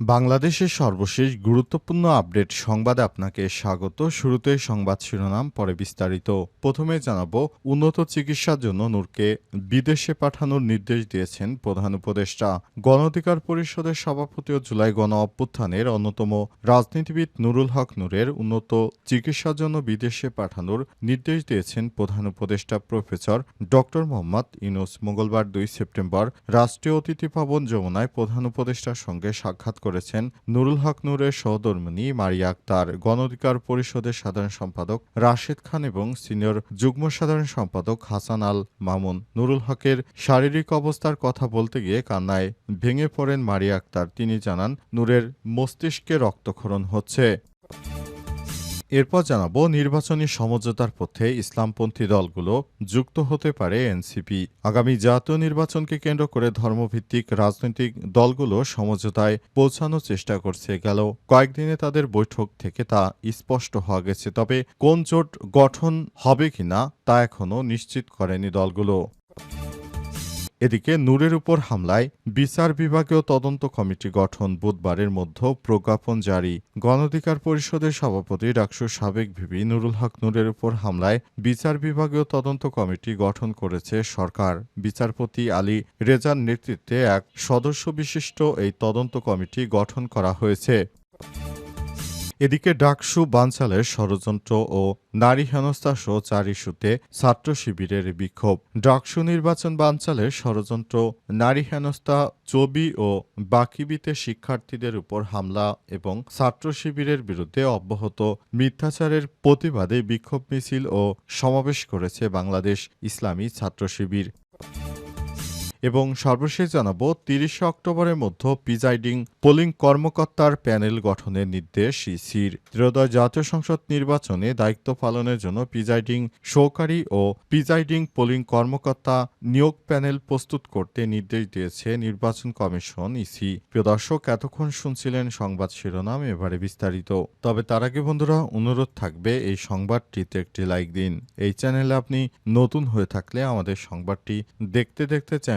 বাংলাদেশের সর্বশেষ গুরুত্বপূর্ণ আপডেট সংবাদে আপনাকে স্বাগত। শুরুতে সংবাদ শিরোনাম, পরে বিস্তারিত। প্রথমে জানাব, উন্নত চিকিৎসার জন্য নূরকে বিদেশে পাঠানোর নির্দেশ দিয়েছেন প্রধান উপদেষ্টা। গণঅধিকার পরিষদের সভাপতি ও জুলাই গণ অভ্যুত্থানের অন্যতম রাজনীতিবিদ নুরুল হক নূরের উন্নত চিকিৎসার জন্য বিদেশে পাঠানোর নির্দেশ দিয়েছেন প্রধান উপদেষ্টা প্রফেসর ড. মোহাম্মদ ইনুস মঙ্গলবার দুই সেপ্টেম্বর রাষ্ট্রীয় অতিথি ভবন যমুনায় প্রধান উপদেষ্টার সঙ্গে সাক্ষাৎ করেছেন নুরুল হক নূরের সহধর্মিনী মারিয়া আক্তার, গণঅধিকার পরিষদের সাধারণ সম্পাদক রাশেদ খান এবং সিনিয়র যুগ্ম সাধারণ সম্পাদক হাসান আল মামুন। নুরুল হকের শারীরিক অবস্থার কথা বলতে গিয়ে কান্নায় ভেঙে পড়েন মারিয়া আক্তার। তিনি জানান, নূরের মস্তিষ্কে রক্তক্ষরণ হচ্ছে। এরপর জানাব, নির্বাচনী সমঝোতার পথে ইসলামপন্থী দলগুলো যুক্ত হতে পারে এনসিপি। আগামী জাতীয় নির্বাচনকে কেন্দ্র করে ধর্মভিত্তিক রাজনৈতিক দলগুলো সমঝোতায় পৌঁছানোর চেষ্টা করছে। গেল কয়েকদিনে তাদের বৈঠক থেকে তা স্পষ্ট হওয়া গেছে, তবে কোন জোট গঠন হবে কিনা তা এখনও নিশ্চিত করেনি দলগুলো। এদিকে নূরের উপর হামলায় বিচার বিভাগীয় তদন্ত কমিটি গঠন বুধবারের মধ্যে প্রজ্ঞাপন জারি। গণঅধিকার পরিষদের সভাপতি ডাকসুর সাবেক ভিপি নুরুল হক নূরের উপর হামলায় বিচার বিভাগীয় তদন্ত কমিটি গঠন করেছে সরকার। বিচারপতি আলী রেজার নেতৃত্বে এক সদস্য বিশিষ্ট এই তদন্ত কমিটি গঠন করা হয়েছে। এদিকে ডাকসু বানচালের ষড়যন্ত্র ও নারী হেনস্থা সহ চার ইস্যুতে ছাত্র শিবিরের বিক্ষোভ। ডাকসু নির্বাচন বানচালের ষড়যন্ত্র, নারী হেনস্থা, চবি ও বাকিবিতে শিক্ষার্থীদের উপর হামলা এবং ছাত্র শিবিরের বিরুদ্ধে অব্যাহত মিথ্যাচারের প্রতিবাদে বিক্ষোভ মিছিল ও সমাবেশ করেছে বাংলাদেশ ইসলামী ছাত্র শিবির। এবং সর্বশেষ জানাব, তিরিশে অক্টোবরের মধ্যে প্রিজাইডিং পোলিং কর্মকর্তার প্যানেল গঠনের নির্দেশ ইসির। ত্রয়োদশ জাতীয় সংসদ নির্বাচনে দায়িত্ব পালনের জন্য প্রিজাইডিং সহকারী ও প্রিজাইডিং পোলিং কর্মকর্তা নিয়োগ প্যানেল প্রস্তুত করতে নির্দেশ দিয়েছে নির্বাচন কমিশন ইসি। প্রিয় দর্শক, এতক্ষণ শুনছিলেন সংবাদ শিরোনাম, এবারে বিস্তারিত। তবে তার আগে বন্ধুরা, অনুরোধ থাকবে এই সংবাদটিতে একটি লাইক দিন। এই চ্যানেলে আপনি নতুন হয়ে থাকলে আমাদের সংবাদটি দেখতে দেখতে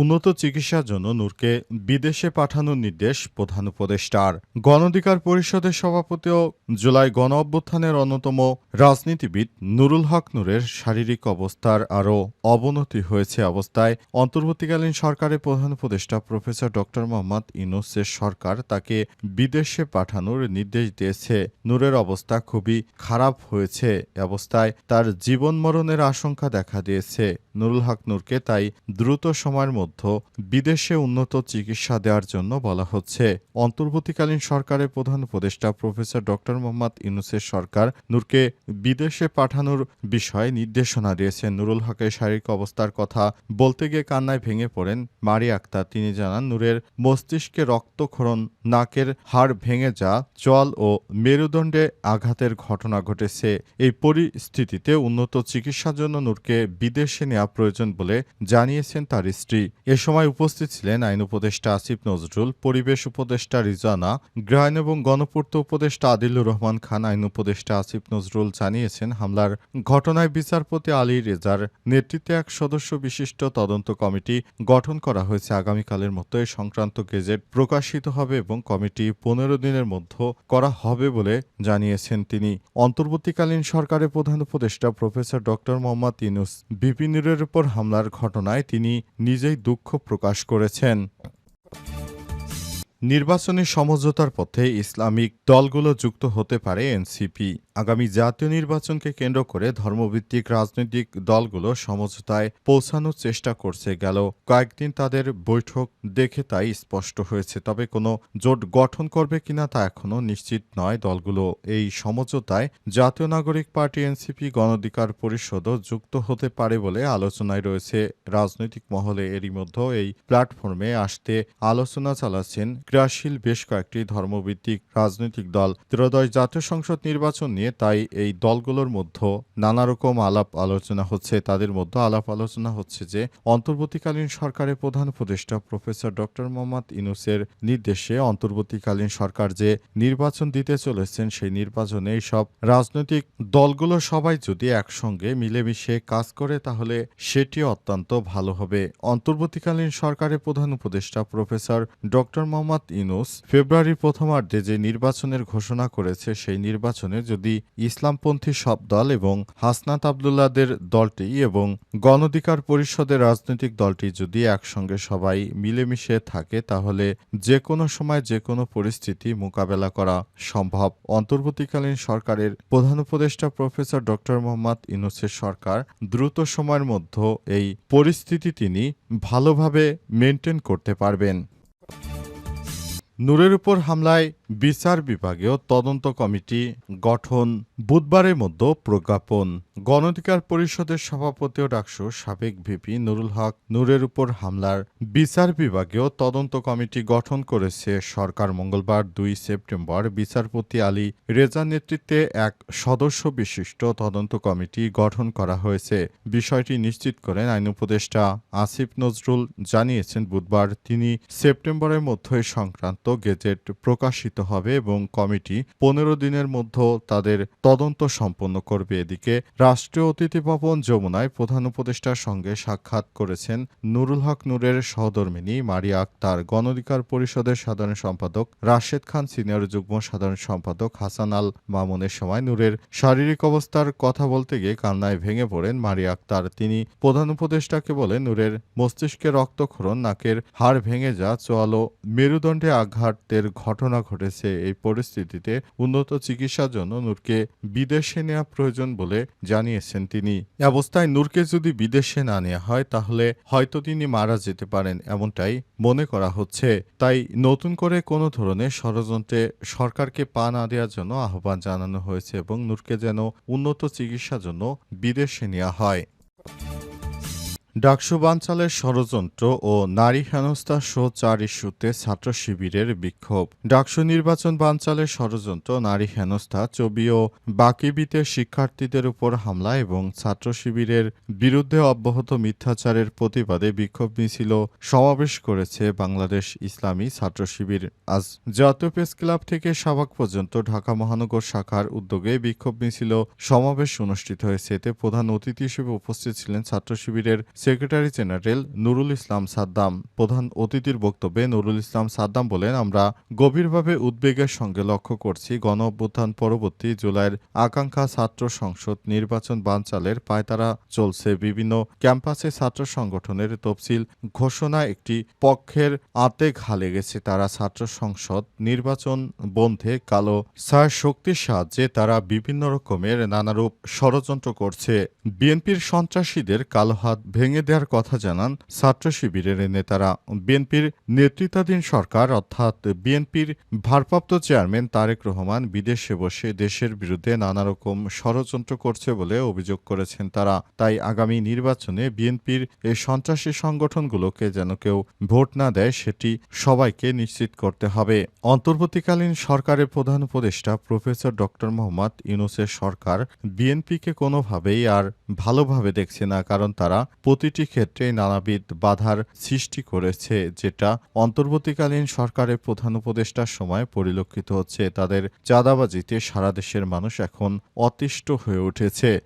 উন্নত চিকিৎসার জন্য নূরকে বিদেশে পাঠানোর নির্দেশ প্রধান উপদেষ্টার। গণঅধিকার পরিষদের সভাপতি ও জুলাই গণ অভ্যুত্থানের অন্যতম রাজনীতিবিদ নুরুল হক নূরের শারীরিক অবস্থার আরও অবনতি হয়েছে অবস্থায়। অন্তর্বর্তীকালীন সরকারের প্রধান উপদেষ্টা প্রফেসর ড. মোহাম্মদ ইনুসের সরকার তাকে বিদেশে পাঠানোর নির্দেশ দিয়েছে। নূরের অবস্থা খুবই খারাপ হয়েছে অবস্থায়। তার জীবন মরণের আশঙ্কা দেখা দিয়েছে। নুরুল হক নূরকে তাই দ্রুত সময়ের মধ্যে বিদেশে উন্নত চিকিৎসা দেওয়ার জন্য বলা হচ্ছে। অন্তর্বর্তীকালীন সরকারের প্রধান উপদেষ্টা প্রফেসর ড মোহাম্মদ ইউনুসের সরকার নূরকে বিদেশে পাঠানোর বিষয়ে নির্দেশনা দিয়েছেন। নুরুল হকের শারীরিক অবস্থার কথা বলতে গিয়ে কান্নায় ভেঙে পড়েন মারি আক্তার। তিনি জানান, নূরের মস্তিষ্কে রক্তক্ষরণ, নাকের হাড় ভেঙে যা জল ও মেরুদণ্ডে আঘাতের ঘটনা ঘটেছে। এই পরিস্থিতিতে উন্নত চিকিৎসার জন্য নূরকে বিদেশে নেওয়া প্রয়োজন বলে জানিয়েছেন তার স্ত্রী। এ সময় উপস্থিত ছিলেন আইন উপদেষ্টা আসিফ নজরুল, পরিবেশ উপদেষ্টা রিজানা গ্রায়ণ এবং গণপূর্ত উপদেষ্টা আদিলুর রহমান খান, আইন উপদেষ্টা আসিফ নজরুল জানিয়েছেন, হামলার ঘটনায় বিচারপতি আলী রেজার নেতৃত্বে এক সদস্য বিশিষ্ট তদন্ত কমিটি গঠন করা হয়েছে। আগামীকালের মতো এ সংক্রান্ত গেজেট প্রকাশিত হবে এবং কমিটি পনেরো দিনের মধ্যে করা হবে বলে জানিয়েছেন তিনি। অন্তর্বর্তীকালীন সরকারের প্রধান উপদেষ্টা প্রফেসর ড মোহাম্মদ ইনুস বিপিনুরের উপর হামলার ঘটনায় তিনি নিজেই দুঃখ প্রকাশ করেছেন। নির্বাচনী সমঝোতার পথে ইসলামিক দলগুলো যুক্ত হতে পারে এনসিপি। আগামী জাতীয় নির্বাচনকে কেন্দ্র করে ধর্মভিত্তিক রাজনৈতিক দলগুলো সমঝোতায় পৌঁছানোর চেষ্টা করছে গেল কয়েকদিন তাদের বৈঠক দেখে তাই স্পষ্ট হয়েছে, তবে কোনো জোট গঠন করবে কিনা তা এখনও নিশ্চিত নয়। দলগুলো এই সমঝোতায় জাতীয় নাগরিক পার্টি, এনসিপি, গণঅধিকার পরিষদও যুক্ত হতে পারে বলে আলোচনায় রয়েছে। রাজনৈতিক মহলে এরই মধ্যে এই প্ল্যাটফর্মে আসতে আলোচনা চালাচ্ছেন ক্রিয়াশীল বেশ কয়েকটি ধর্মভিত্তিক রাজনৈতিক দল ত্রয়োদশ জাতীয় সংসদ নির্বাচন নিয়ে তাই এই দলগুলোর মধ্যে নানা রকম আলাপ আলোচনা হচ্ছে। তাদের মধ্যে আলাপ আলোচনা হচ্ছে যে অন্তর্বর্তীকালীন সরকারের প্রধান উপদেষ্টা প্রফেসর ডক্টর মোহাম্মদ ইনুসের নির্দেশে অন্তর্বর্তীকালীন সরকার যে নির্বাচন দিতে চলেছেন, সেই নির্বাচনে সব রাজনৈতিক দলগুলো সবাই যদি একসঙ্গে মিলেমিশে কাজ করে, তাহলে সেটি অত্যন্ত ভালো হবে। অন্তর্বর্তীকালীন সরকারের প্রধান উপদেষ্টা প্রফেসর ডক্টর মোহাম্মদ ইনুস ফেব্রুয়ারির প্রথমার্ধে যে নির্বাচনের ঘোষণা করেছে, সেই নির্বাচনে যদি ইসলামপন্থী সব দল এবং হাসনাত আবদুল্লাদের দলটি এবং গণধিকার পরিষদের রাজনৈতিক দলটি যদি একসঙ্গে সবাই মিলেমিশে থাকে, তাহলে যে কোনো সময় যে কোনো পরিস্থিতি মোকাবেলা করা সম্ভব। অন্তর্বর্তীকালীন সরকারের প্রধান উপদেষ্টা প্রফেসর ডক্টর মোহাম্মদ ইনুসের সরকার দ্রুত সময়ের মধ্যে এই পরিস্থিতি তিনি ভালোভাবে মেনটেন করতে পারবেন। নূরের উপর হামলায় বিচার বিভাগীয় তদন্ত কমিটি গঠন বুধবারের মধ্যে প্রজ্ঞাপন। গণধিকার পরিষদের সভাপতি ও ডাকসু সাবেক ভিপি নুরুল হক। নূরের উপর হামলার বিচার বিভাগীয় তদন্ত কমিটি গঠন করেছে সরকার। মঙ্গলবার দুই সেপ্টেম্বর বিচারপতি আলী রেজা নেতৃত্বে এক সদস্য বিশিষ্ট তদন্ত কমিটি গঠন করা হয়েছে। বিষয়টি নিশ্চিত করেন আইন উপদেষ্টা আসিফ নজরুল। জানিয়েছেন বুধবার তিনি সেপ্টেম্বরের মধ্যে সংক্রান্ত গেজেট প্রকাশিত হবে এবং কমিটি পনেরো দিনের মধ্যে তাদের তদন্ত সম্পন্ন করবে। এদিকে রাষ্ট্রীয় অতিথি ভবন যমুনায় প্রধান উপদেষ্টার সঙ্গে সাক্ষাৎ করেছেন নুরুল হক নূরের সহধর্মিনী মারিয়া আক্তার, গণধিকার পরিষদের সাধারণ সম্পাদক রাশেদ খান সিনিয়র যুগ্ম সাধারণ সম্পাদক হাসান আল মামুনের সময় নূরের শারীরিক অবস্থার কথা বলতে গিয়ে কান্নায় ভেঙে পড়েন মারিয়া আক্তার। তিনি প্রধান উপদেষ্টাকে বলেন, নূরের মস্তিষ্কে রক্তক্ষরণ, নাকের হাড় ভেঙে যা চোয়ালো মেরুদণ্ডে আঘাতের ঘটনা ঘটেছে এই পরিস্থিতিতে উন্নত চিকিৎসার জন্য নূরকে বিদেশে নেওয়া প্রয়োজন বলে জানিয়েছেন তিনি। অবস্থায় নূরকে যদি বিদেশে না নেওয়া হয়, তাহলে হয়তো তিনি মারা যেতে পারেন এমনটাই মনে করা হচ্ছে। তাই নতুন করে কোনো ধরনের ষড়যন্ত্রে সরকারকে পা না দেওয়ার জন্য আহ্বান জানানো হয়েছে এবং নূরকে যেন উন্নত চিকিৎসার জন্য বিদেশে নেওয়া হয়। ডাকসু বানচালের ষড়যন্ত্র ও নারী হেনস্থা সহ চার ইস্যুতে ছাত্র শিবিরের বিক্ষোভ। ডাকসু নির্বাচন বানচালের ষড়যন্ত্র, নারী হেনস্থা, ছবি ও বাকিবিতে শিক্ষার্থীদের উপর হামলা এবং ছাত্র শিবিরের বিরুদ্ধে অব্যাহত মিথ্যাচারের প্রতিবাদে বিক্ষোভ মিছিল সমাবেশ করেছে বাংলাদেশ ইসলামী ছাত্র শিবির। আজ জাতীয় প্রেস ক্লাব থেকে সাবাক পর্যন্ত ঢাকা মহানগর শাখার উদ্যোগে বিক্ষোভ মিছিল সমাবেশ অনুষ্ঠিত হয়েছে। এতে প্রধান অতিথি হিসেবে উপস্থিত ছিলেন ছাত্র শিবিরের সেক্রেটারি জেনারেল নুরুল ইসলাম সাদ্দাম, প্রধান অতিথির বক্তব্যে নুরুল ইসলাম সাদ্দাম বলেন, আমরা গভীরভাবে উদ্বেগের সঙ্গে লক্ষ্য করছি গণ অভ্যুত্থান পরবর্তী জুলাইয়ের আকাঙ্ক্ষা ছাত্র সংসদ নির্বাচন বানচালের পায়তারা চলছে। বিভিন্ন ক্যাম্পাসে ছাত্র সংগঠনের তফসিল ঘোষণা একটি পক্ষের আতে ঘা লেগেছে তারা ছাত্র সংসদ নির্বাচন বন্ধে কালো সার শক্তির সাহায্যে তারা বিভিন্ন রকমের নানারূপ ষড়যন্ত্র করছে। বিএনপির সন্ত্রাসীদের কালো হাত ভেঙে দেওয়ার কথা জানান ছাত্র শিবিরের নেতারা। বিএনপির নেতৃত্বাধীন সরকার অর্থাৎ বিএনপির ভারপ্রাপ্ত চেয়ারম্যান তারেক রহমান বিদেশে বসে দেশের বিরুদ্ধে নানা রকম ষড়যন্ত্র করছে বলে অভিযোগ করেছেন তারা। তাই আগামী নির্বাচনে বিএনপির এই সন্ত্রাসী সংগঠনগুলোকে যেন কেউ ভোট না দেয়, সেটি সবাইকে নিশ্চিত করতে হবে। অন্তর্বর্তীকালীন সরকারের প্রধান উপদেষ্টা প্রফেসর ডক্টর মোহাম্মদ ইউনুসের সরকার বিএনপিকে কোনোভাবেই আর ভালোভাবে দেখছে না, কারণ তারা প্রতিটি ক্ষেত্রে নানাবিধ বাধার সৃষ্টি করেছে, যেটা অন্তর্বর্তীকালীন সরকারের প্রধান উপদেষ্টার সময় পরিলক্ষিত হচ্ছে। তাদের চাঁদাবাজিতে সারা দেশের মানুষ এখন অতিষ্ঠ হয়ে উঠেছে।